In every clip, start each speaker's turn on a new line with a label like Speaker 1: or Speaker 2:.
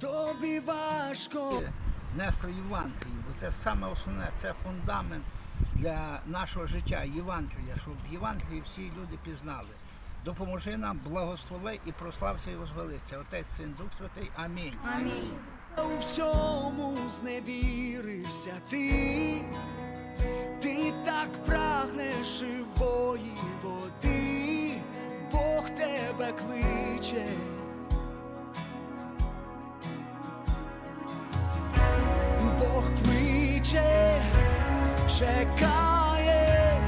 Speaker 1: тобі важко.
Speaker 2: нести Євангелію, бо це саме основне, це фундамент для нашого життя, Євангелія, щоб Євангелії всі люди пізнали. Допоможи нам, благослови і прослався і возвелиться. Отець, Син, Дух Святий. Амінь.
Speaker 1: У всьому зневірився ти, ти так прагнеш живої води, Бог тебе кличе. Чекає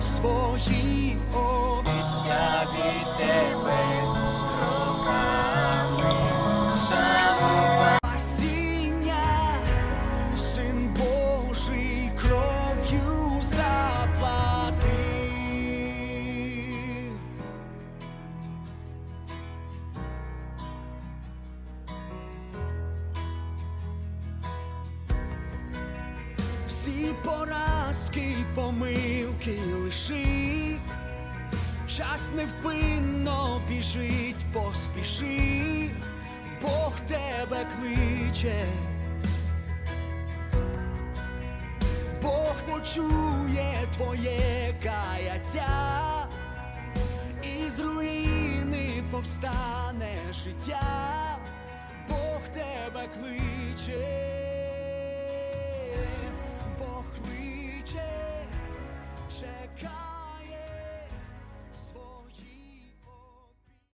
Speaker 1: свої обіцяні тебе Всі поразки й помилки лиши, час невпинно біжить, поспіши, Бог тебе кличе, Бог почує твоє каяття, і з руїни повстане життя, Бог тебе кличе,